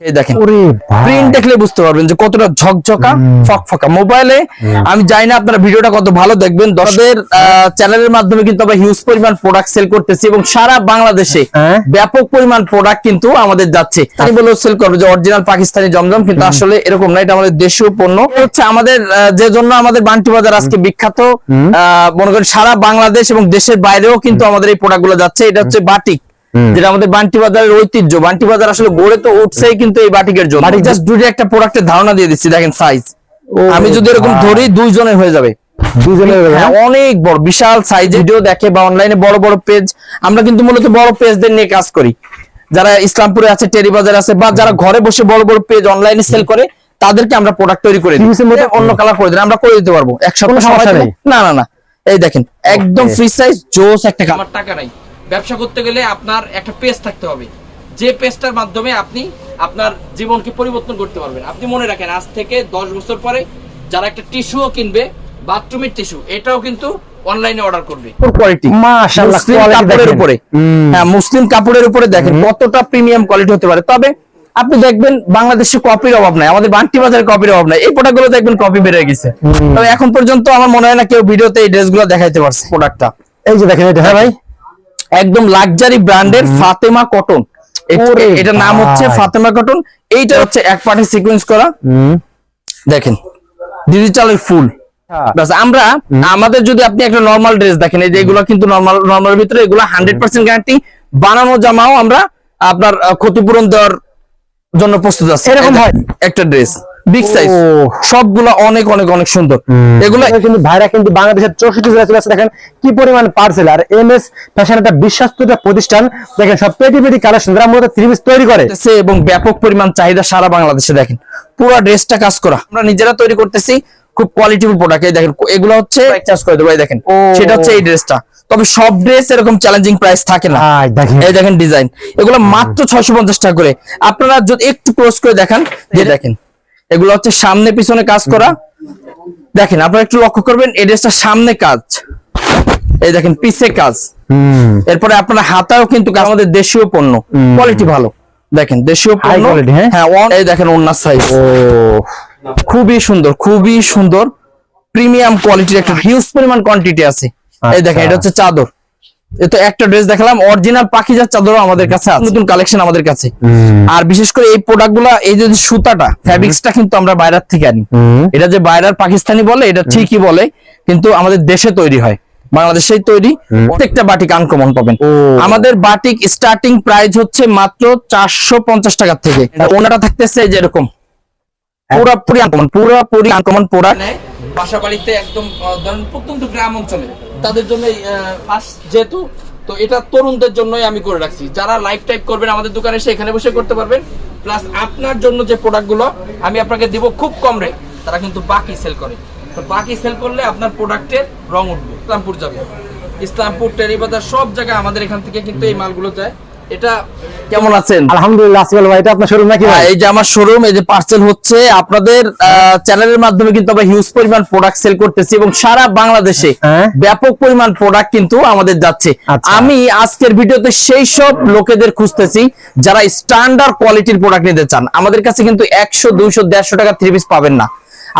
এই দেখেন প্রিন্ট দেখলে বুঝতে পারবেন যে কতটা ঝকঝকা ফকফকা। মোবাইলে আমি জানি না আপনারা ভিডিওটা কত ভালো দেখবেন। দর্শকদের চ্যানেলের মাধ্যমে কিন্তু আমরা হিউজ পরিমাণ প্রোডাক্ট সেল করতেছি এবং সারা বাংলাদেশে হ্যাঁ। ব্যাপক পরিমাণ প্রোডাক্ট কিন্তু আমাদের যাচ্ছে। আমি বলে সেল করব যে অরিজিনাল পাকিস্তানি জমজম কিন্তু আসলে এরকম না এটা আমাদের দেশীয় পণ্য। হচ্ছে আমাদের যে জন্য আমাদের বান্টি বাজার আজকে বিখ্যাত। আহ, মনে করেন সারা বাংলাদেশ এবং দেশের বাইরেও কিন্তু আমাদের এই প্রোডাক্ট যাচ্ছে। এটা হচ্ছে বাটিক। যেটা আমাদের বান্টি বাজারের ঐতিহ্য। বান্টি বাজার আসলে গড়ে তো উঠছেই কিন্তু এই বাটিকের জন্য। বাটিক- জাস্ট দুটো একটা প্রোডাক্টের ধারণা দিয়ে দিচ্ছি দেখেন সাইজ আমি যদি এরকম। ধরি দুইজনের হয়ে যাবে। হয়ে? অনেক বড় বিশাল সাইজ ভিডিও দেখে বা অনলাইনে বড় বড় পেজ আমরা কিন্তু মূলত বড় পেজদের নিয়ে কাজ করি। যারা ইসলামপুরে আছে টেরি বাজার আছে বা যারা ঘরে বসে বড় বড় পেজ অনলাইনে সেল করে তাদেরকে আমরা প্রোডাক্ট তৈরি করে দিই। অন্য কালার করে দিন আমরা করে দিতে পারব। এক সপ্তাহ। না না না। এই দেখেন একদম ফ্রি সাইজ জোস একটা কালার টাকা নাই। ব্যবসা করতে গেলে আপনার একটা পেজ থাকতে হবে। যে পেজটার মাধ্যমে আপনি আপনার জীবনকে পরিবর্তন করতে পারবেন। আপনি মনে রাখেন আজ থেকে দশ বছর পরে যারা একটা টিস্যুও কিনবে বাথরুমের টিস্যু এটাও কিন্তু অনলাইনে অর্ডার করবে। কোয়ালিটি মাশাআল্লাহ, কাপড়ের উপরে। হ্যাঁ মুসলিম কাপড়ের উপরে দেখেন কতটা প্রিমিয়াম কোয়ালিটি হতে পারে। তবে আপনি দেখবেন বাংলাদেশে কপির অভাব নাই আমাদের বান্টি বাজারে কপির অভাব নাই। এই প্রোডাক্টগুলো দেখবেন কপি বেড়ে গেছে। তবে এখন পর্যন্ত আমার মনে হয় না কেউ ভিডিওতে এই ড্রেসগুলো দেখাইতে পারছে। প্রোডাক্টটা এই যে দেখেন এটা হ্যাঁ ভাই। একদম লাক্সারি ব্র্যান্ডের ফাতেমা কটন এটার নাম হচ্ছে ফাতেমা কটন এইটা হচ্ছে এক পার্টি সিকোয়েন্স করা। দেখেন ডিজিটালের ফুল বাস আমরা আমাদের যদি আপনি একটা নর্মাল ড্রেস দেখেন এই যে এগুলো কিন্তু নর্মাল নর্মাল ভিতরে এগুলো হান্ড্রেড পার্সেন্ট গ্যারান্টি বানানো জামাও আমরা আপনার ক্ষতিপূরণ দেওয়ার জন্য প্রস্তুত আছে। এরকম হয়? একটা ড্রেস বিগ সাইজ। সবগুলো অনেক অনেক অনেক সুন্দর। এগুলো কিন্তু ভাইরা কিন্তু বাংলাদেশের চৌষট্টি জেলা চলে দেখেন কি পরিমাণ parcel R M S fashion একটা বিশ্বস্ত প্রতিষ্ঠান। দেখেন সব পেটি পেটি কালেকশন যারা মূলত থ্রি তৈরি করে। এবং ব্যাপক পরিমাণ চাহিদা সারা বাংলাদেশে দেখেন। পুরো ড্রেসটা কাজ করা। আমরা নিজেরা তৈরি করতেছি খুব কোয়ালিটিফুল প্রোডাক্ট এই দেখেন এগুলো হচ্ছে চার্জ করে দেবো এই দেখেন। সেটা হচ্ছে এই ড্রেসটা। তবে সব ড্রেস এরকম চ্যালেঞ্জিং প্রাইস থাকে না। এই দেখেন ডিজাইন এগুলো মাত্র ছয়শো পঞ্চাশ টাকা করে। আপনারা যদি একটু ক্লোজ করে দেখান যে দেখেন। এগুলো হচ্ছে সামনে পিছনে কাজ করা। দেখেন আপনারা একটু লক্ষ্য করবেন এই ড্রেসটা সামনে কাজ। এই দেখেন পিছে কাজ। হুম। এরপরে আপনার হাতাও কিন্তু আমাদের দেশীয় পণ্য। কোয়ালিটি ভালো। দেখেন দেশীয় পণ্য। হ্যাঁ? হ্যাঁ এই দেখেন ওনার সাইজ ও। খুবই সুন্দর খুবই সুন্দর। প্রিমিয়াম কোয়ালিটির একটা হিউজ পরিমাণ কোয়ান্টিটি আছে। এই দেখেন আচ্ছা। এটা হচ্ছে চাদর। তো একটা ড্রেস দেখালাম অরিজিনাল পাখিজার চাদরও আমাদের কাছে আছে নতুন কালেকশন আমাদের কাছে। আর বিশেষ করে এই প্রোডাক্টগুলা এই যে সুতাটা ফ্যাব্রিক্সটা কিন্তু আমরা বাইরের থেকে আনি। এটা যে বাইরের পাকিস্তানি বলে এটা ঠিকই বলে কিন্তু আমাদের দেশে তৈরি হয়। বাংলাদেশেই তৈরি প্রত্যেকটা বাটিক আনকমন পাবেন। আমাদের বাটিক স্টার্টিং প্রাইস হচ্ছে মাত্র চারশো পঞ্চাশ টাকা থেকে। ওনাটা থাকতেছে এই যে এরকম। পুরোপুরি আনকমন পুরোপুরি আনকমন প্রোডাক্ট নেয় বাসা বাড়িতে একদম প্রত্যন্ত গ্রাম অঞ্চলে তাদের জন্য যেহেতু, তো এটা তরুণদের জন্যই আমি করে রাখছি। যারা লাইফ টাইপ করবেন আমাদের দোকানে এসে এখানে বসে করতে পারবেন। প্লাস আপনার জন্য যে প্রোডাক্টগুলো আমি আপনাকে দিব খুব কম রেট তারা কিন্তু বাকি সেল করে। তো বাকি সেল করলে আপনার প্রোডাক্টের রং উঠবে। ইসলামপুর যাবে। ইসলামপুর, টেরিবাজার, সব জায়গায় আমাদের এখান থেকে কিন্তু এই মালগুলো যায়। এটা কেমন আছেন? আলহামদুলিল্লাহ আসিফ ভাই এটা আপনার শোরুম নাকি হ্যাঁ, ভাই এই যে আমার শোরুম এই যে পার্সেল হচ্ছে আপনাদের চ্যানেলের মাধ্যমে কিন্তু আমরা হিউজ পরিমাণ প্রোডাক্ট সেল করতেছি এবং সারা বাংলাদেশে হ্যাঁ। ব্যাপক পরিমাণ প্রোডাক্ট কিন্তু আমাদের যাচ্ছে। আচ্ছা। আমি আজকের ভিডিওতে সেই সব লোকেদের খুঁজতেছি যারা স্ট্যান্ডার্ড কোয়ালিটির প্রোডাক্ট নিতে চান। আমাদের কাছে কিন্তু একশো দুইশো দেড়শো টাকা থ্রি পিস পাবেন না।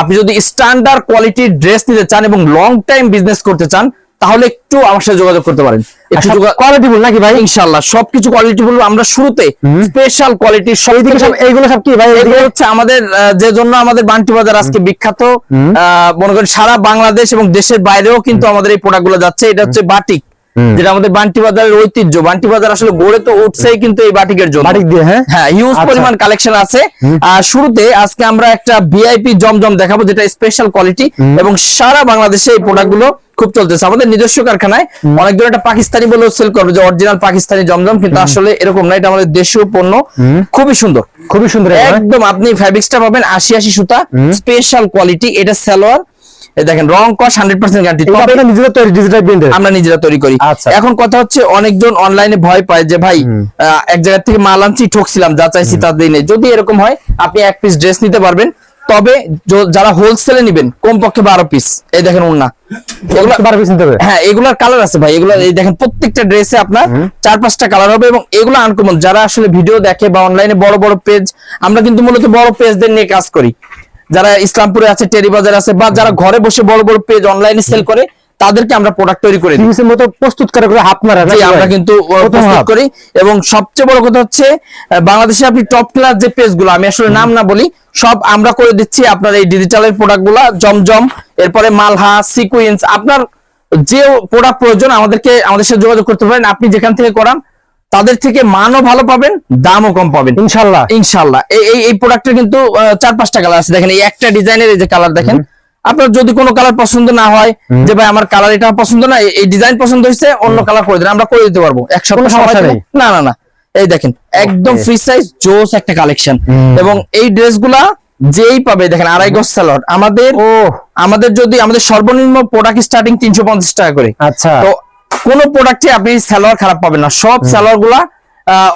আপনি যদি স্ট্যান্ডার্ড কোয়ালিটির ড্রেস নিতে চান এবং লং টাইম বিজনেস করতে চান তাহলে একটু আমার সাথে যোগাযোগ করতে পারেন। একটু যোগা- কোয়ালিটি বল নাকি ভাই? ইনশাল্লাহ সবকিছু কোয়ালিটি বলব। আমরা শুরুতে স্পেশাল কোয়ালিটির সব এইদিকে সব এইগুলো সব কি ভাই এগুলো হচ্ছে আমাদের যে জন্য আমাদের বান্টি বাজার আজকে বিখ্যাত। মনে করেন সারা বাংলাদেশ এবং দেশের বাইরেও কিন্তু আমাদের এই যাচ্ছে। এটা হচ্ছে বাটিক যেটা আমাদের বান্টি বাজারের ঐতিহ্য। বান্টি বাজার আসলে গড়ে তো উঠছেই কিন্তু এই বাটিকের জন্য। বাটিক দিয়ে হ্যাঁ? হ্যাঁ হিউজ আচ্ছা। পরিমাণ কালেকশন আছে। আর শুরুতে আজকে আমরা একটা ভিআইপি জমজম দেখাবো যেটা স্পেশাল কোয়ালিটি এবং সারা বাংলাদেশে এই প্রোডাক্টগুলো খুব চলতেছে। আমাদের নিজস্ব কারখানায় অনেক এটা পাকিস্তানি বলেও সেল করবে যে অরিজিনাল পাকিস্তানি জমজম কিন্তু আসলে এরকম না এটা আমাদের দেশীয় পণ্য। খুবই সুন্দর। খুবই সুন্দর হ্যাঁ? একদম আপনি ফ্যাব্রিক্সটা পাবেন আশি আশি সুতা স্পেশাল কোয়ালিটি এটা সালোয়ার। দেখেন রং কস হান্ড্রেড পার্সেন্ট গ্যারান্টি নিজেরা তৈরি ডিজিটাল প্রিন্টের আমরা নিজেরা তৈরি করি। আচ্ছা। এখন কথা হচ্ছে অনেকজন অনলাইনে ভয় পায় যে ভাই এক জায়গা থেকে মাল আনছি ঠকছিলাম যা চাইছি তা দিই নেই। যদি এরকম হয় আপনি এক পিস ড্রেস নিতে পারবেন। তবে যারা হোলসেলে নেবেন কমপক্ষে বারো পিস এই দেখেন পিস হ্যাঁ এগুলার কালার আছে ভাই। এগুলো এই দেখেন প্রত্যেকটা ড্রেসে আপনার চার পাঁচটা কালার হবে এবং এগুলো আনকমন যারা আসলে ভিডিও দেখে বা অনলাইনে বড় বড় পেজ আমরা কিন্তু মূলত বড় পেজদের নিয়ে কাজ করি। যারা ইসলামপুরে আছে টেরি বাজার আছে বা যারা ঘরে বসে বড় বড় পেজ অনলাইনে সেল করে তাদেরকে আমরা প্রোডাক্ট তৈরি করে দিই। মতো প্রস্তুত করে করে হাত মারা জি আমরা কিন্তু প্রস্তুত করি। এবং সবচেয়ে বড় কথা হচ্ছে বাংলাদেশে আপনি টপ ক্লাস যে পেজগুলো আমি আসলে নাম না বলি সব আমরা করে দিচ্ছি আপনার এই ডিজিটালের প্রোডাক্টগুলা জমজম এরপরে মালহা সিকুয়েন্স আপনার যে প্রোডাক্ট প্রয়োজন আমাদেরকে আমাদের সাথে যোগাযোগ করতে পারেন আপনি যেখান থেকে করান তাদের থেকে মানও ভালো পাবেন দামও কম পাবেন। ইনশাল্লাহ। ইনশাল্লাহ। এই এই প্রোডাক্টের কিন্তু চার পাঁচটা কালার আছে। দেখেন এই একটা ডিজাইনের এই যে কালার দেখেন আপনার যদি কোনো কালার পছন্দ না হয় যে ভাই আমার কালার এটা পছন্দ না এই- ডিজাইন পছন্দ হয়েছে অন্য কালার করে দিন আমরা করে দিতে পারব। এক সপ্তাহ সময়। না? না না এই দেখেন একদম ফ্রি সাইজ জোস একটা কালেকশন এবং এই ড্রেসগুলা যেই পাবে দেখেন আড়াই গজ স্যালোয়ার আমাদের ও। আমাদের যদি আমাদের সর্বনিম্ন প্রোডাক্ট স্টার্টিং তিনশো পঞ্চাশ টাকা করে। আচ্ছা। তো কোন প্রোডাক্টে আপনি সালোয়ার খারাপ পাবেন না। সব সালোয়ারগুলা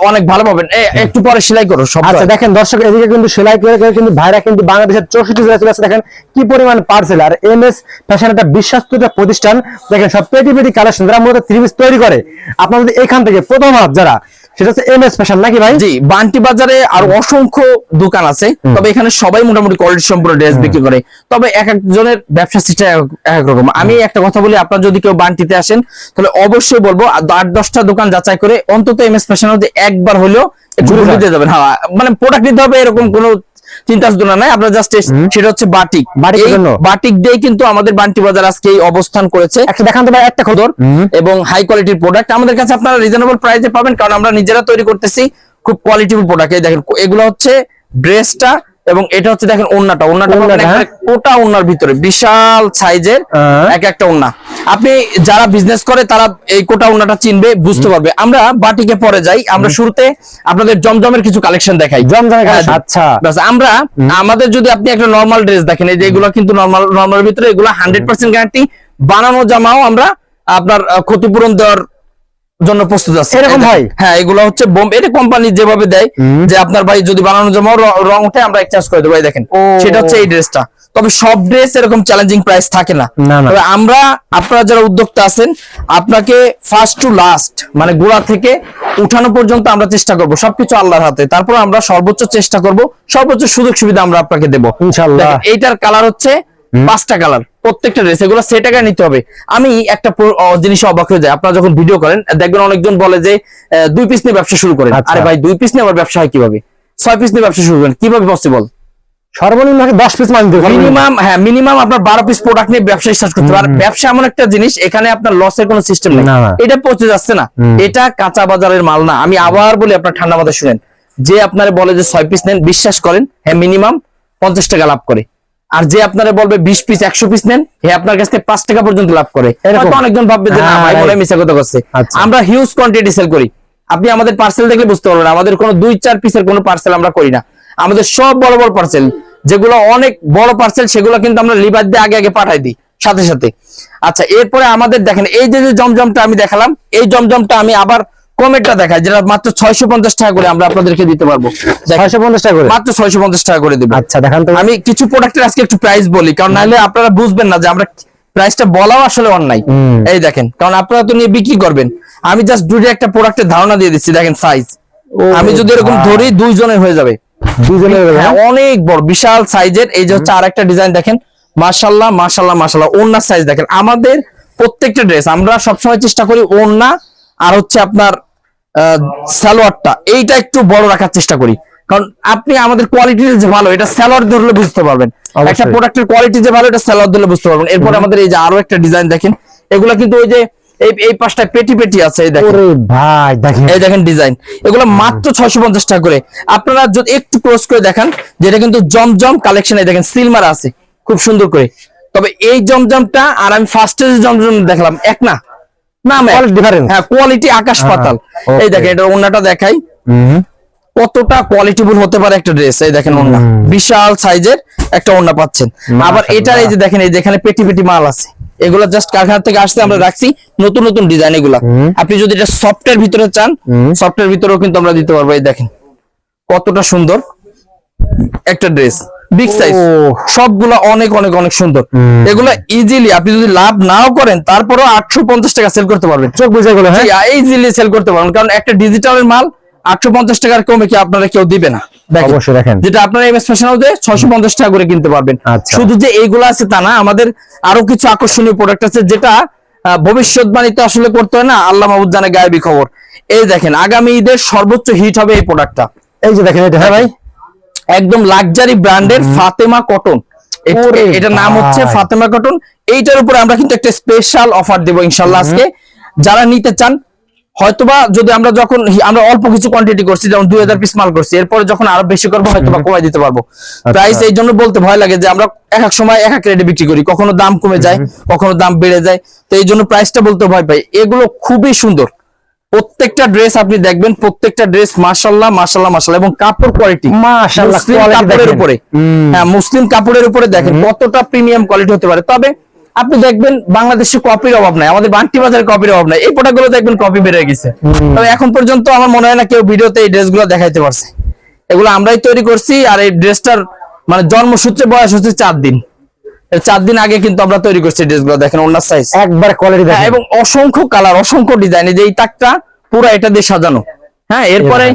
অনেক ভালো পাবেন। একটু পরে সেলাই করো সব আচ্ছা দেখেন দর্শক এদিকে কিন্তু সেলাই করে করে কিন্তু ভাইরা কিন্তু বাংলাদেশের চৌষট্টি জেলা চলে আসছে। দেখেন কি পরিমাণ parcel R M S fashion একটা বিশ্বস্ত একটা প্রতিষ্ঠান। দেখেন সব পেটি পেটি কালেকশন যারা মূলত থ্রি পিস তৈরি করে আপনার যদি এখান থেকে প্রথম হাত যারা সেটা হচ্ছে এম স্পেশাল নাকি ভাই? জি বান্টি বাজারে আর অসংখ্য দোকান আছে। তবে এখানে সবাই মোটামুটি কোয়ালিটি সম্পূর্ণ ড্রেস বিক্রি করে। তবে এক একজনের ব্যবসা সিস্টেম এক এক রকম। আমি একটা কথা বলি আপনার যদি কেউ বান্টিতে আসেন তাহলে অবশ্যই বলব আট দশটা দোকান যাচাই করে অন্তত এম এস স্পেশাল একবার হলেও ঘুরে দিতে যাবেন। হ্যাঁ মানে প্রোডাক্ট নিতে হবে এরকম কোনো চিন্তা চেতনা নাই আপনার জাস্ট সেটা হচ্ছে বাটিক। বাটিকের জন্য? বাটিক দিয়ে কিন্তু আমাদের বান্টি বাজার আজকে এই অবস্থান করেছে। একটা দেখান তো ভাই একটা খদর। এবং হাই কোয়ালিটির প্রোডাক্ট আমাদের কাছে আপনারা রিজনেবল প্রাইসে পাবেন কারণ আমরা নিজেরা তৈরি করতেছি খুব কোয়ালিটিফুল প্রোডাক্ট এই দেখেন এগুলো হচ্ছে ড্রেসটা এবং এটা হচ্ছে দেখেন ওন্নাটা। ওন্নাটা কোটা ওন্নার ভিতরে। বিশাল সাইজের হ্যাঁ। এক একটা ওন্না। আপনি যারা বিজনেস করে তারা এই কোটা ওন্নাটা চিনবে বুঝতে পারবে। আমরা বাটিকে পরে যাই। আমরা শুরুতে আপনাদের জমজমের কিছু কালেকশন দেখাই। জমজমের হ্যাঁ, আচ্ছা। আমরা আমাদের যদি আপনি একটা নর্মাল ড্রেস দেখেন এই যে এগুলো কিন্তু নর্মাল নর্মাল ভিতরে এগুলো হান্ড্রেড পার্সেন্ট গ্যারান্টি বানানো জামাও আমরা আপনার ক্ষতিপূরণ দেওয়ার জন্য প্রস্তুত আছে। এরকম হয়? হ্যাঁ এগুলো হচ্ছে বোম এটা কোম্পানি যেভাবে দেয় যে আপনার ভাই যদি বানানো জামাও র- উঠে আমরা এক্সচেঞ্জ করে দেবো দেখেন। সেটা হচ্ছে এই ড্রেসটা। তবে সব ড্রেস এরকম চ্যালেঞ্জিং প্রাইস থাকে না। তবে আমরা আপনারা যারা উদ্যোক্তা আছেন আপনাকে ফার্স্ট টু লাস্ট মানে গোড়া থেকে উঠানো পর্যন্ত আমরা চেষ্টা করব। সবকিছু আল্লাহর হাতে। তারপর আমরা সর্বোচ্চ চেষ্টা করব সর্বোচ্চ সুযোগ সুবিধা আমরা আপনাকে দেব। ইনশাআল্লাহ। এইটার কালার হচ্ছে পাঁচটা কালার প্রত্যেকটা ড্রেস এগুলো সে টাকায় নিতে হবে। আমি একটা জিনিসে অবাক হয়ে যায় আপনারা যখন ভিডিও করেন দেখবেন অনেকজন বলে যে দুই পিস নিয়ে ব্যবসা শুরু করেন। আচ্ছা। আরে ভাই দুই পিস নিয়ে আবার ব্যবসা হয় কীভাবে? ছয় পিস নিয়ে ব্যবসা শুরু করেন কীভাবে পসিবল সর্বনিম্ন আগে দশ পিস মাল দিতে হবে। মিনিমাম হ্যাঁ মিনিমাম আপনার বারো পিস প্রোডাক্ট নিয়ে ব্যবসা স্টার্ট করতে পারেন ব্যবসা এমন একটা জিনিস এখানে আপনার লসের কোনো সিস্টেম নেই। এটা যাচ্ছে না। এটা কাঁচা বাজারের মাল না। আমি আবার বলি আপনার ঠান্ডা মাথায় শুনেন। যে আপনার বলে যে ছয় পিস নেন বিশ্বাস করেন হ্যাঁ মিনিমাম পঞ্চাশ টাকা লাভ করে। আর যে আপনারা বলবে বিশ পিস একশো পিস নেন হে আপনার কাছ থেকে পাঁচ টাকা পর্যন্ত লাভ করে। অনেকজন ভাববে যে না হ্যাঁ, ভাই মনে মিশা কথা করছে আচ্ছা। আমরা হিউজ কোয়ান্টিটি সেল করি। আপনি আমাদের পার্সেল দেখলে বুঝতে পারবেন আমাদের কোনো দুই চার পিসের কোনো পার্সেল আমরা করি না। আমাদের সব বড় বড় পার্সেল যেগুলো অনেক বড় পার্সেল সেগুলো কিন্তু আমরা লিভার দিয়ে আগে আগে পাঠাই দিই সাথে সাথে। আচ্ছা এরপরে আমাদের দেখেন এই যে যে জমজমটা আমি দেখালাম এই জমজমটা আমি আবার কমেটটা দেখাই যেটা মাত্র ছয়শো পঞ্চাশ টাকা করে আমরা আপনাদেরকে দিতে পারব। ছয়শো পঞ্চাশ টাকা করে? মাত্র ছয়শো পঞ্চাশ টাকা করে দেবো। আচ্ছা দেখান তো। আমি কিছু প্রোডাক্টের আজকে একটু প্রাইস বলি কারণ নাহলে আপনারা বুঝবেন না যে আমরা প্রাইসটা বলাও আসলে অন্যায়। এই দেখেন কারণ আপনারা তো নিয়ে বিক্রি করবেন। আমি জাস্ট দুটো একটা প্রোডাক্টের ধারণা দিয়ে দিচ্ছি দেখেন সাইজ আমি যদি এরকম। ধরি দুইজনের হয়ে যাবে। হ্যাঁ? অনেক বড় বিশাল সাইজের এই যে হচ্ছে আরেকটা ডিজাইন দেখেন। মাশাল্লাহ মাশাল্লাহ মাশাল্লাহ ওন্নার সাইজ দেখেন। আমাদের প্রত্যেকটা ড্রেস আমরা সবসময় চেষ্টা করি ওন্না আর হচ্ছে আপনার সালোয়ারটা এইটা একটু বড় রাখার চেষ্টা করি। কারণ আপনি আমাদের কোয়ালিটি যে ভালো এটা সালোয়ার ধরলে বুঝতে পারবেন। একটা প্রোডাক্টের কোয়ালিটি যে ভালো এটা সালোয়ার ধরলে বুঝতে পারবেন। এরপর আমাদের এই যে আরও একটা ডিজাইন দেখেন এগুলা কিন্তু ওই যে এই এই পাশটায় পেটি পেটি আছে এই দেখেন। ওরে ভাই দেখেন। এই দেখেন ডিজাইন এগুলো মাত্র ছয়শো পঞ্চাশ টাকা করে। আপনারা যদি একটু ক্লোজ করে দেখান যেটা কিন্তু জমজম কালেকশন দেখেন সিলমার আছে খুব সুন্দর করে। তবে এই জমজমটা আর আমি ফার্স্টে যে জমজম দেখলাম এক না না। Quality হ্যাঁ কোয়ালিটি আকাশ পাতাল। এই দেখেন এটা ওন্নাটা দেখাই। কতটা কোয়ালিটিফুল হতে পারে একটা ড্রেস এই দেখেন ওন্না বিশাল সাইজের একটা ওন্না পাচ্ছেন। আবার এটার এই যে দেখেন এই যে এখানে পেটি পেটি মাল আছে। এগুলো জাস্ট কারখানা থেকে আসছে আমরা রাখছি নতুন নতুন ডিজাইন এগুলা। আপনি যদি এটা সফটের ভিতরে চান। সফটের ভিতরেও কিন্তু আমরা দিতে পারব এই দেখেন। কতটা সুন্দর একটা ড্রেস বিগ সাইজ সবগুলা অনেক অনেক অনেক সুন্দর। এগুলো ইজিলি আপনি যদি লাভ নাও করেন তারপরও আটশো পঞ্চাশ টাকা সেল করতে পারবেন। চোখ বুঝে গেলো হ্যাঁ? ইজিলি সেল করতে পারবেন। কারণ একটা ডিজিটালের মাল আটশো পঞ্চাশ টাকার কমে কি আপনারা কেউ দিবে না? দেখেন। অবশ্যই দেখেন। যেটা আপনারা এমএস ফ্যাশন হাউসে ছয়শো পঞ্চাশ টাকা করে কিনতে পারবেন। আচ্ছা। শুধু যে এইগুলো আছে তা না আমাদের আরও কিছু আকর্ষণীয় প্রোডাক্ট আছে যেটা আহ, ভবিষ্যৎবাণীতে আসলে করতে হয় না আল্লাহ মাহবুদ জানে গায়েবী খবর। এই দেখেন আগামী ঈদের সর্বোচ্চ হিট হবে এই প্রোডাক্টটা এই যে দেখেন এটা হ্যাঁ ভাই? একদম লাক্সারি ব্র্যান্ডের ফাতেমা কটন এটা নাম হচ্ছে ফাতেমা কটন এইটার উপরে আমরা কিন্তু একটা স্পেশাল অফার দেবো ইনশাল্লাহ আজকে। যারা নিতে চান হয়তোবা যদি আমরা যখন আমরা অল্প কিছু কোয়ান্টিটি করছি যেমন দুই হাজার পিস মাল করছি এরপরে যখন আরও বেশি করব হয়তোবা কমাই দিতে পারব। প্রাইস এই জন্য বলতে ভয় লাগে যে আমরা এক এক সময় এক এক রেটে বিক্রি করি কখনো দাম কমে যায় কখনো দাম বেড়ে যায়। তো এই জন্য প্রাইসটা বলতে ভয় পাই। এগুলো খুবই সুন্দর। প্রত্যেকটা ড্রেস আপনি দেখবেন প্রত্যেকটা ড্রেস মাশাল্লাহ মাশাল্লাহ মাশাল্লাহ এবং কাপড় কোয়ালিটি কাপড়ের উপরে। হ্যাঁ মুসলিম কাপড়ের উপরে দেখেন কতটা প্রিমিয়াম কোয়ালিটি হতে পারে। তবে আপনি দেখবেন বাংলাদেশে কপির অভাব নাই। আমাদের বান্টি বাজারে কপির অভাব নাই। এই প্রোডাক্টগুলো দেখবেন কপি বেড়ে গেছে। তবে এখন পর্যন্ত আমার মনে হয় না কেউ ভিডিওতে এই ড্রেসগুলো দেখাইতে পারছে। এগুলো আমরাই তৈরি করছি আর এই ড্রেসটার মানে জন্মসূত্রে বয়স হচ্ছে চার দিন। চার দিন আগে কিন্তু আমরা তৈরি করছি ড্রেসগুলো দেখেন ওনার সাইজ একবার কোয়ালিটি হ্যাঁ, দেখেন এবং অসংখ্য কালার অসংখ্য ডিজাইন এই যে এই তাকটা পুরো এটা দিয়ে সাজানো। হ্যাঁ এরপরে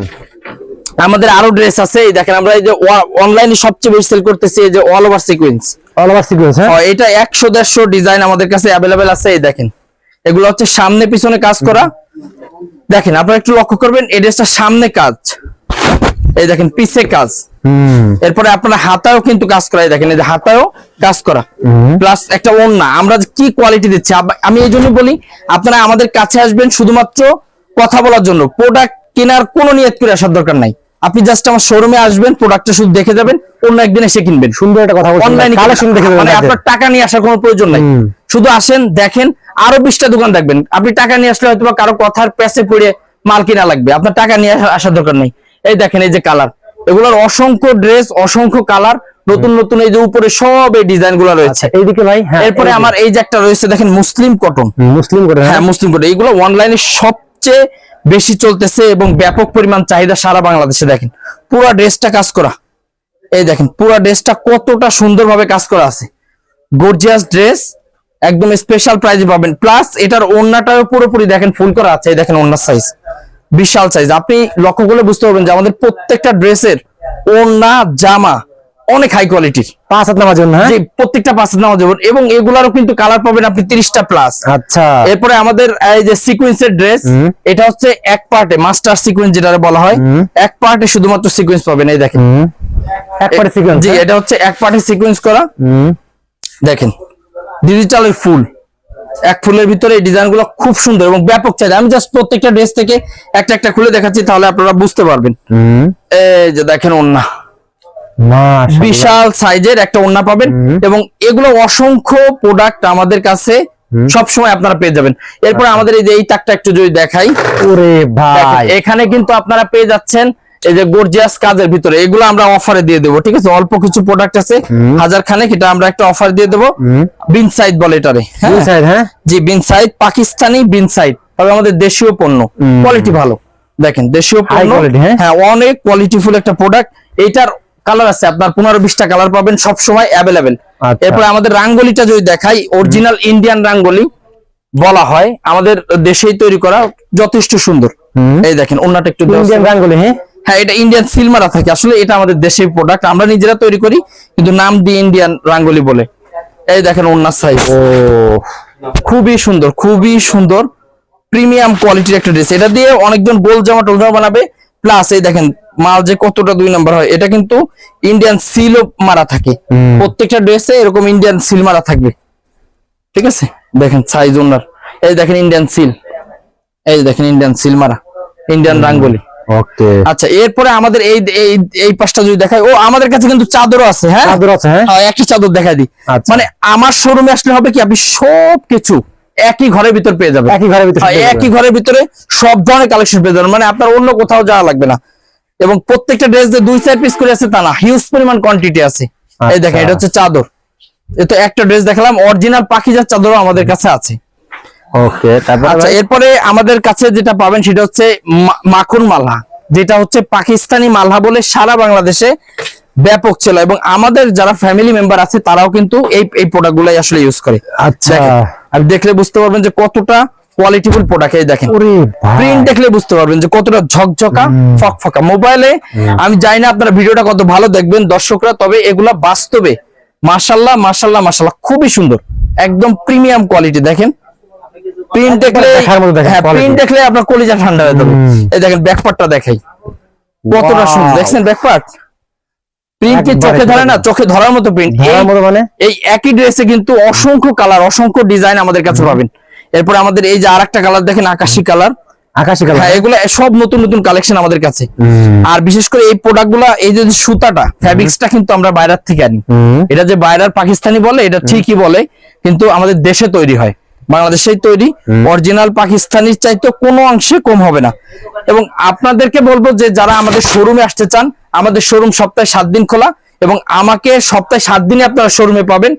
আমাদের আরও ড্রেস আছে এই দেখেন আমরা এই যে অনলাইনে সবচেয়ে বেশি সেল করতেছি এই যে all over sequence all over sequence হ্যাঁ? এটা একশো দেড়শো ডিজাইন আমাদের কাছে অ্যাভেলেবেল আছে এই দেখেন। এগুলো হচ্ছে সামনে পিছনে কাজ করা। দেখেন আপনারা একটু লক্ষ্য করবেন এই ড্রেসটা সামনে কাজ। এই দেখেন পিছে কাজ। এরপরে আপনার হাতায়ও কিন্তু কাজ করা এই দেখেন এই যে হাতায়ও কাজ করা। প্লাস একটা ওন্না আমরা কি কোয়ালিটি দিচ্ছি? আমি এই জন্য বলি আপনারা আমাদের কাছে আসবেন শুধুমাত্র কথা বলার জন্য। প্রোডাক্ট কেনার কোনো নিয়ত করে আসার দরকার নাই। আপনি জাস্ট আমার শোরুমে আসবেন প্রোডাক্টটা শুধু দেখে যাবেন অন্য একদিন এসে কিনবেন। সুন্দর একটা কথা অনলাইনে কালেকশন দেখে মানে আপনার টাকা নিয়ে আসার কোনো প্রয়োজন নাই। শুধু আসেন দেখেন আরও বিশটা দোকান দেখবেন। আপনি টাকা নিয়ে আসলে হয়তো কারও কথার প্যাসে পড়ে মাল কিনা লাগবে। আপনার টাকা নিয়ে আসা- আসার দরকার নেই। এই দেখেন এই যে কালার এগুলোর অসংখ্য ড্রেস অসংখ্য কালার নতুন নতুন এই যে উপরে সব এই ডিজাইনগুলো রয়েছে। আচ্ছা এইদিকে ভাই হ্যাঁ এরপরে। আমার এই যে একটা রয়েছে দেখেন মুসলিম কটন মুসলিম কটন হ্যাঁ। হ্যাঁ মুসলিম কটন এইগুলো অনলাইনে সবচেয়ে বেশি চলতেছে এবং ব্যাপক পরিমাণ চাহিদা সারা বাংলাদেশে দেখেন। পুরো ড্রেসটা কাজ করা। এই দেখেন পুরো ড্রেসটা কতটা সুন্দরভাবে কাজ করা আছে। গর্জিয়াস ড্রেস একদম স্পেশাল প্রাইজে পাবেন। প্লাস এটার ওড়নাটাও পুরোপুরি দেখেন ফুল করা আছে। এই দেখেন ওড়নার সাইজ বিশাল সাইজ আপনি লক্ষ্য করলে বুঝতে পারবেন যে আমাদের প্রত্যেকটা ড্রেসের ওড়না জামা অনেক হাই কোয়ালিটির পাঁচ হাত নামার জন্য হ্যাঁ? প্রত্যেকটা পাঁচ হাত নামাজ এবং এগুলারও কিন্তু কালার পাবেন আপনি তিরিশটা প্লাস আচ্ছা। এরপরে আমাদের এই যে সিকোয়েন্সের ড্রেস এটা হচ্ছে এক পার্টে মাস্টার সিকোয়েন্স যেটা বলা হয়। এক পার্টে শুধুমাত্র সিকোয়েন্স পাবেন এই দেখেন। সিকোয়েন্স জি এটা হচ্ছে এক পার্টে সিকোয়েন্স করা। দেখেন ডিজিটালের ফুল এক ফুলের ভিতরে এই ডিজাইনগুলো খুব সুন্দর এবং ব্যাপক চাহিদা। আমি জাস্ট প্রত্যেকটা ড্রেস থেকে একটা একটা খুলে দেখাচ্ছি তাহলে আপনারা বুঝতে পারবেন। এই যে দেখেন ওন্না বিশাল সাইজের একটা ওন্না পাবেন এবং এগুলো অসংখ্য প্রোডাক্ট আমাদের কাছে সব সময় আপনারা পেয়ে যাবেন। এরপর আমাদের এই যে এই তাকটা একটু যদি দেখাই। ওরে ভাই। এখানে কিন্তু আপনারা পেয়ে যাচ্ছেন এই যে গর্জিয়াস কাজের ভিতরে এগুলো আমরা অফারে দিয়ে দেবো ঠিক আছে? অল্প কিছু প্রোডাক্ট আছে হাজার খানেক এটা আমরা একটা অফার দিয়ে দেবো। বিন সাইড বলে এটারে হ্যাঁ? হ্যাঁ? জি বিন সাইড পাকিস্তানি বিন সাইড তবে আমাদের দেশীয় পণ্য কোয়ালিটি ভালো। দেখেন দেশীয় পণ্য হ্যাঁ? হ্যাঁ অনেক কোয়ালিটিফুল একটা প্রোডাক্ট এটার কালার আছে আপনার পনেরো বিশটা কালার পাবেন সব সময় অ্যাভেলেবেল আচ্ছা। এরপরে আমাদের রাঙ্গলিটা যদি দেখাই অরিজিনাল ইন্ডিয়ান রাঙ্গলি বলা হয় আমাদের দেশেই তৈরি করা যথেষ্ট সুন্দর। এই দেখেন অন্যটা একটু ইন্ডিয়ান গানগুলি হ্যাঁ? হ্যাঁ এটা ইন্ডিয়ান সিলমারা থাকে। আসলে এটা আমাদের দেশের প্রোডাক্ট আমরা নিজেরা তৈরি করি কিন্তু নাম দিয়ে ইন্ডিয়ান রাঙ্গলি বলে। এই দেখেন ওনার সাইজ ও। খুবই সুন্দর খুবই সুন্দর প্রিমিয়াম কোয়ালিটির একটা ড্রেস এটা দিয়ে অনেকজন গোল জামা টোল জামা বানাবে প্লাস এই দেখেন মাল যে কতটা দুই নাম্বার হয় এটা কিন্তু ইন্ডিয়ান সিলও মারা থাকে। প্রত্যেকটা ড্রেসে এরকম ইন্ডিয়ান সিল মারা থাকবে। ঠিক আছে? দেখেন সাইজ ওনার এই দেখেন ইন্ডিয়ান সিল এই দেখেন ইন্ডিয়ান সিল মারা। ইন্ডিয়ান রাঙ্গলি। ওকে। আচ্ছা এরপরে আমাদের এই এই এই পাশটা যদি দেখাই ও আমাদের কাছে কিন্তু চাদরও আছে হ্যাঁ? চাদর আছে হ্যাঁ? হ্যাঁ, একটা চাদর দেখাই দিই। আচ্ছা। মানে আমার শোরুমে আসলে হবে কি আপনি সব কিছু একই ঘরের ভিতর পেয়ে যাবেন। একই ঘরের ভিতরে হ্যাঁ, একই ঘরের ভিতরে সব ধরনের কালেকশন পেয়ে যাবেন। মানে আপনার অন্য কোথাও যাওয়া লাগবে না। এবং প্রত্যেকটা ড্রেস যে দুই চার পিস করে আছে তা না হিউজ পরিমাণ কোয়ান্টিটি আছে। এই দেখেন আচ্ছা। এটা হচ্ছে চাদর। এ তো একটা ড্রেস দেখালাম অরিজিনাল পাখিজার চাদরও আমাদের কাছে আছে। ওকে তারপর আচ্ছা এরপরে আমাদের কাছে যেটা পাবেন সেটা হচ্ছে মাখন মালহা যেটা হচ্ছে পাকিস্তানি মালহা বলে সারা বাংলাদেশে ব্যাপক ছিল এবং আমাদের যারা ফ্যামিলি মেম্বার আছে তারাও কিন্তু এই এই প্রোডাক্ট গুলাই আসলে ইউজ করে। আচ্ছা। আর দেখলে বুঝতে পারবেন যে কতটা কোয়ালিটিফুল প্রোডাক্ট এই দেখেন। প্রিন্ট দেখলে বুঝতে পারবেন যে কতটা ঝকঝকা ফকফকা। মোবাইলে আমি জানি না আপনারা ভিডিওটা কত ভালো দেখবেন দর্শকরা তবে এগুলা বাস্তবে মাশাল্লাহ মাশাল্লাহ মাশাল্লাহ খুবই সুন্দর। একদম প্রিমিয়াম কোয়ালিটি দেখেন। প্রিন্ট দেখলে দেখার মতো দেখেন, হ্যাঁ প্রিন্ট দেখলে আপনার কলিজা ঠান্ডা হয়ে যাবে। এই দেখেন ব্যাকপার্টটা দেখাই। কতটা সুন্দর। দেখছেন ব্যাকপার্ট? প্রিন্ট কি চোখে ধরে না? চোখে ধরার মতো প্রিন্ট। মানে? এই একই ড্রেসে কিন্তু অসংখ্য কালার অসংখ্য ডিজাইন আমাদের কাছে পাবেন। এরপর আমাদের এই যে আরেকটা কালার দেখেন আকাশি কালার। আকাশি কালার। হ্যাঁ এগুলো সব নতুন নতুন কালেকশন আমাদের কাছে। আর বিশেষ করে এই প্রোডাক্টগুলা এই যে সুতাটা ফ্যাব্রিক্সটা কিন্তু আমরা বাইরের থেকে আনি। এটা যে বাইরের পাকিস্তানি বলে এটা ঠিকই বলে কিন্তু আমাদের দেশে তৈরি হয়। বাংলাদেশেই তৈরি অরিজিনাল পাকিস্তানির চাইতে কোনো অংশে কম হবে না। এবং আপনাদেরকে বলব যে যারা আমাদের শোরুমে আসতে চান আমাদের শোরুম সপ্তাহে সাত দিন খোলা এবং আমাকে সপ্তাহে সাত দিনে আপনারা শোরুমে পাবেন।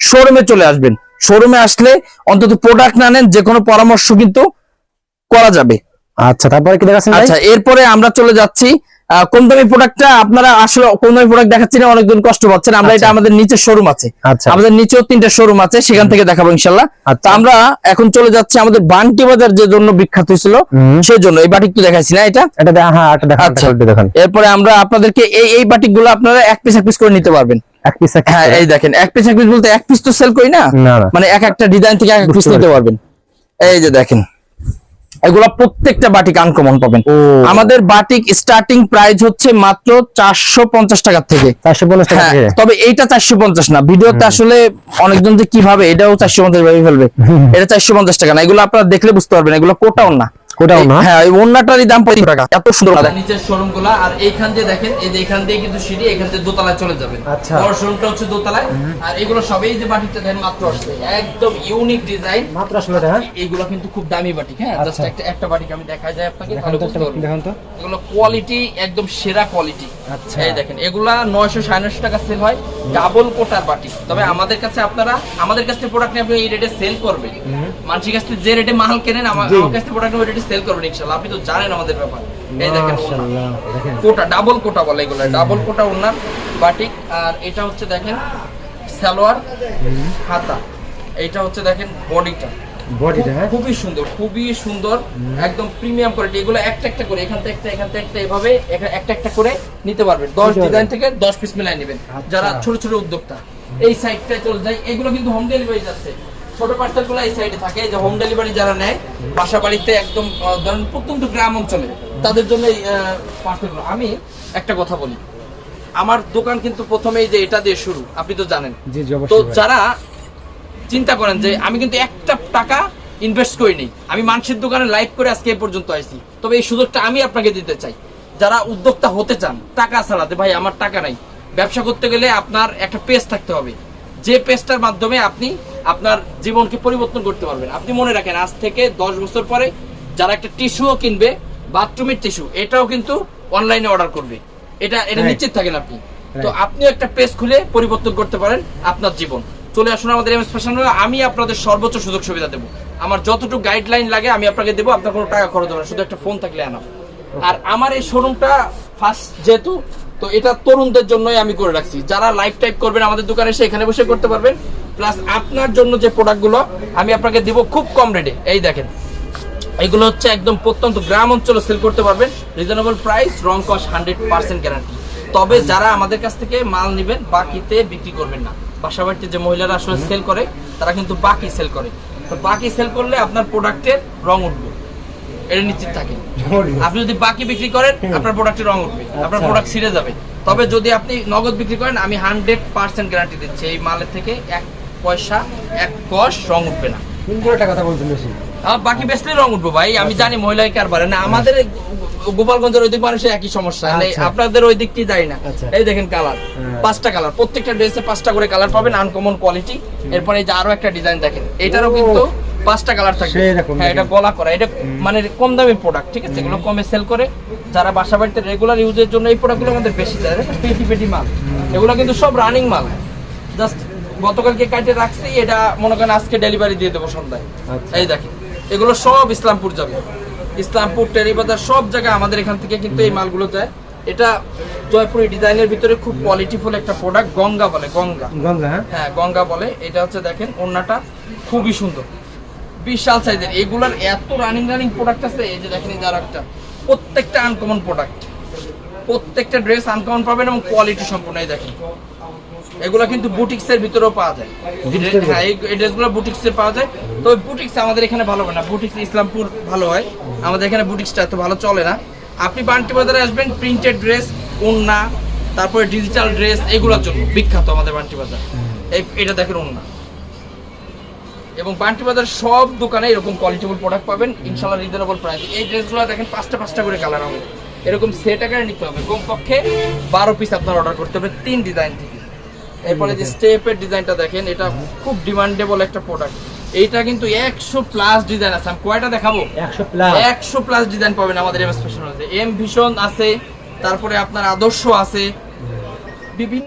শোরুমে চলে আসবেন। শোরুমে আসলে অন্তত প্রোডাক্ট না নেন যে কোনো পরামর্শ কিন্তু করা যাবে। আচ্ছা তারপরে কি দেখাচ্ছেন? আচ্ছা এরপরে আমরা চলে যাচ্ছি কম দামি প্রোডাক্টটা আপনারা আসলে কম দামি প্রোডাক্ট দেখাচ্ছি না অনেকজন কষ্ট পাচ্ছেন। আমরা এটা আমাদের নিচে শোরুম আছে। আচ্ছা। আমাদের নিচেও তিনটা শোরুম আছে সেখান থেকে দেখাবো ইনশাল্লাহ। আচ্ছা। তা আমরা এখন চলে যাচ্ছি আমাদের বান্টি বাজার যে জন্য বিখ্যাত ছিল সেই জন্য। এই বাটিক তো দেখাইছি না এটা? এটা দেখা হ্যাঁ এটা দেখান আচ্ছা। এরপরে আমরা আপনাদেরকে এই এই বাটিকগুলো আপনারা এক পিস এক পিস করে নিতে পারবেন। এক পিস এক হ্যাঁ এই দেখেন এক পিস এক পিস বলতে এক পিস তো সেল করি না। মানে এক একটা ডিজাইন থেকে এক পিস নিতে পারবেন। এই যে দেখেন। এগুলা প্রত্যেকটা বাটিক আনকমন পাবেন। আমাদের বাটিক স্টার্টিং প্রাইস হচ্ছে মাত্র চারশো পঞ্চাশ টাকার থেকে। চারশো পঞ্চাশ হ্যাঁ থেকে। তবে এইটা চারশো পঞ্চাশ না। ভিডিওতে আসলে অনেকজন যে কীভাবে এটাও চারশো পঞ্চাশ ভাবে ফেলবে। এটা চারশো পঞ্চাশ টাকা না। এগুলো আপনারা দেখলে বুঝতে পারবেন। এগুলো কোটাও না। কোটাও না? হ্যাঁ ওই ওন্নাটারই দাম টাকা। এত সুন্দর নিচের শোরুমগুলা আর এইখান দিয়ে দেখেন এই যে এখান দিয়ে কিন্তু সিঁড়ি এখান থেকে দোতলায় চলে যাবে আচ্ছা। বড় শোরুমটা হচ্ছে দোতলায়। আর এগুলো সবই যে বাটিটা দেখেন মাত্র আসছে। একদম ইউনিক ডিজাইন। মাত্র আসলে এটা, হ্যাঁ? এইগুলো কিন্তু খুব দামি বাটিক হ্যাঁ? জাস্ট আচ্ছা। একটা একটা বাটিক আমি দেখা যায় আপনাকে দেখান তাহলে তো বুঝতে পারবেন। দেখান তো। এগুলো কোয়ালিটি একদম সেরা কোয়ালিটি আচ্ছা। এই দেখেন এগুলা নয়শো সাড়ে নয়শো টাকা সেল হয় ডাবল কোটার বাটি তবে আমাদের কাছে আপনারা আমাদের কাছ প্রোডাক্ট নিয়ে আপনি এই রেটে সেল করবেন। মানুষের কাছ থেকে যে রেটে মাল কেনেন। আমার কাছ প্রোডাক্ট ওই রেটে সেল করবেন আপনি তো জানেন আমাদের ব্যাপার। এই দেখেন কোটা ডাবল কোটা বলে এগুলো। ডাবল কোটা ওনার বাটিক আর এটা হচ্ছে দেখেন সালোয়ার হাতা। এইটা হচ্ছে দেখেন বডিটা। বডিটা হ্যাঁ? খুবই সুন্দর খুবই সুন্দর একদম প্রিমিয়াম কোয়ালিটি এগুলো একটা একটা করে এখান থেকে একটা এখান থেকে একটা এভাবে একটা একটা করে নিতে পারবেন। দশ নিতে পারবেন। ডিজাইন থেকে দশ পিস মিলাই নেবেন। আচ্ছা। যারা ছোট ছোট উদ্যোক্তা এই সাইডটায় চলে যায়। এগুলো কিন্তু হোম ডেলিভারি যাচ্ছে ছোট পার্সেলগুলো এই সাইডে থাকে যে হোম ডেলিভারি যারা নেয় বাসা বাড়িতে একদম ধরেন প্রত্যন্ত গ্রাম অঞ্চলে তাদের জন্য এই পার্সেল আমি একটা কথা বলি। আমার দোকান কিন্তু প্রথমেই যে এটা দিয়ে শুরু আপনি তো জানেন। তো যারা চিন্তা করেন যে আমি কিন্তু একটা টাকা ইনভেস্ট করিনি আমি মানুষের দোকানে লাইভ করে আজকে এ পর্যন্ত আইছি তবে এই সুযোগটা আমি আপনাকে দিতে চাই। যারা উদ্যোক্তা হতে চান টাকা ছাড়াতে ভাই আমার টাকা নাই ব্যবসা করতে গেলে আপনার একটা পেজ থাকতে হবে। যে পেজটার মাধ্যমে আপনি আপনার জীবনকে পরিবর্তন করতে পারবেন। আপনি মনে রাখেন আজ থেকে দশ বছর পরে যারা একটা টিস্যুও কিনবে বাথরুমের টিস্যু এটাও কিন্তু অনলাইনে অর্ডার করবে। এটা এটা নিশ্চিত থাকেন আপনি। তো. আপনিও একটা পেজ খুলে পরিবর্তন করতে পারেন আপনার জীবন। চলে আসুন আমাদের এমএস ফ্যাশন আমি আপনাদের সর্বোচ্চ সুযোগ সুবিধা দেবো। আমার যতটুকু গাইডলাইন লাগে আমি আপনাকে দেবো আপনার কোনো টাকা খরচ হবে না শুধু একটা ফোন থাকলে আনা আর আমার এই শোরুমটা ফার্স্ট যেহেতু তো এটা তরুণদের জন্যই আমি করে রাখছি। যারা লাইফ টাইপ করবেন আমাদের দোকানে এসে এখানে বসে করতে পারবেন। প্লাস আপনার জন্য যে প্রোডাক্টগুলো আমি আপনাকে দিব খুব কম রেটে এই দেখেন। এগুলো হচ্ছে একদম প্রত্যন্ত গ্রাম অঞ্চলে সেল করতে পারবেন। রিজনেবল প্রাইস রং কস্ট হান্ড্রেড পার্সেন্ট গ্যারান্টি তবে যারা আমাদের কাছ থেকে মাল নেবেন, বাকিতে বিক্রি করবেন না। বাসা বাড়িতে যে মহিলারা আসলে সেল করে, তারা কিন্তু বাকি সেল করে। তো বাকি সেল করলে আপনার প্রোডাক্টের রং উঠবে। এটা নিশ্চিত থাকে। আপনি যদি বাকি বিক্রি করেন আপনার প্রোডাক্টের রং উঠবে আপনার আচ্ছা। প্রোডাক্ট ছিঁড়ে যাবে। তবে যদি আপনি নগদ বিক্রি করেন আমি হান্ড্রেড পার্সেন্ট গ্যারান্টি দিচ্ছি এই মালের থেকে এক পয়সা এক কষ রং উঠবে না। কথা বলছেন বেশি? বাকি বেসলে রং উঠবো ভাই আমি জানি মহিলা কার কারবারে না আমাদের গোপালগঞ্জের ওই দিক মানুষের একই সমস্যা আচ্ছা। আপনাদের ওই দিকটি যাই না। আচ্ছা। এই দেখেন কালার হ্যাঁ। পাঁচটা কালার প্রত্যেকটা ড্রেসে পাঁচটা করে কালার পাবেন আনকমন কোয়ালিটি এরপরে এই যে আরও একটা ডিজাইন দেখেন এটারও কিন্তু পাঁচটা কালার থাকবে। হ্যাঁ এটা গলা করা এটা মানে কম দামের প্রোডাক্ট ঠিক আছে? এগুলো কমে সেল করে যারা বাসা বাড়িতে রেগুলার ইউজের জন্য এই প্রোডাক্টগুলো আমাদের বেশি যায় পেটি পেটি মাল। এগুলো কিন্তু সব রানিং মাল। জাস্ট গতকালকে কাটে রাখছি এটা মনে করেন আজকে ডেলিভারি দিয়ে দেবো সন্ধ্যায়। আচ্ছা। এই দেখেন এগুলো সব ইসলামপুর যাবে। ইসলামপুর টেরিবাজার সব জায়গায় আমাদের এখান থেকে কিন্তু এই মালগুলো যায়। এটা জয়পুরি ডিজাইনের ভিতরে খুব কোয়ালিটিফুল একটা প্রোডাক্ট গঙ্গা বলে গঙ্গা। গঙ্গা হ্যাঁ? হ্যাঁ গঙ্গা বলে। এটা হচ্ছে দেখেন ওড়নাটা খুবই সুন্দর। বিশাল সাইজের। এগুলার এত রানিং রানিং প্রোডাক্ট আছে এই যে দেখেন যার একটা। প্রত্যেকটা আনকমন প্রোডাক্ট প্রত্যেকটা ড্রেস আনকমন পাবেন এবং কোয়ালিটি সম্পূর্ণ এই দেখেন। এগুলা কিন্তু বুটিক্স এর ভিতরেও পাওয়া যায়। হ্যাঁ এই- ড্রেসগুলো বুটিক্স পাওয়া যায়। তো বুটিক্স আমাদের এখানে ভালো হয় না। বুটিক্স ইসলামপুর ভালো হয়। আমাদের এখানে বুটিক্সটা এত ভালো চলে না। আপনি বান্টি বাজারে আসবেন প্রিন্টেড ড্রেস ওন্না তারপরে ডিজিটাল ড্রেস এগুলোর জন্য। বিখ্যাত আমাদের বান্টি বাজার। এই এটা দেখেন ওন্না এবং বান্টি বাজার সব দোকানে এরকম কোয়ালিটিফুল প্রোডাক্ট পাবেন। ইনশাল্লাহ রিজনেবল প্রাইস এই ড্রেসগুলো দেখেন পাঁচটা পাঁচটা করে কালার হবে। এরকম সেট আকারে নিতে হবে। কমপক্ষে বারো পিস আপনার অর্ডার করতে হবে তিন ডিজাইন থেকে। এরপরে যে স্টেপের ডিজাইনটা দেখেন এটা খুব ডিমান্ডেবল একটা প্রোডাক্ট এইটা কিন্তু একশো প্লাস ডিজাইন আছে। আমি কয়টা দেখাবো? একশো প্লাস একশো প্লাস ডিজাইন পাবেন আমাদের এম স্পেশাল এম ভীষণ আছে তারপরে আপনার আদর্শ আছে। বিভিন্ন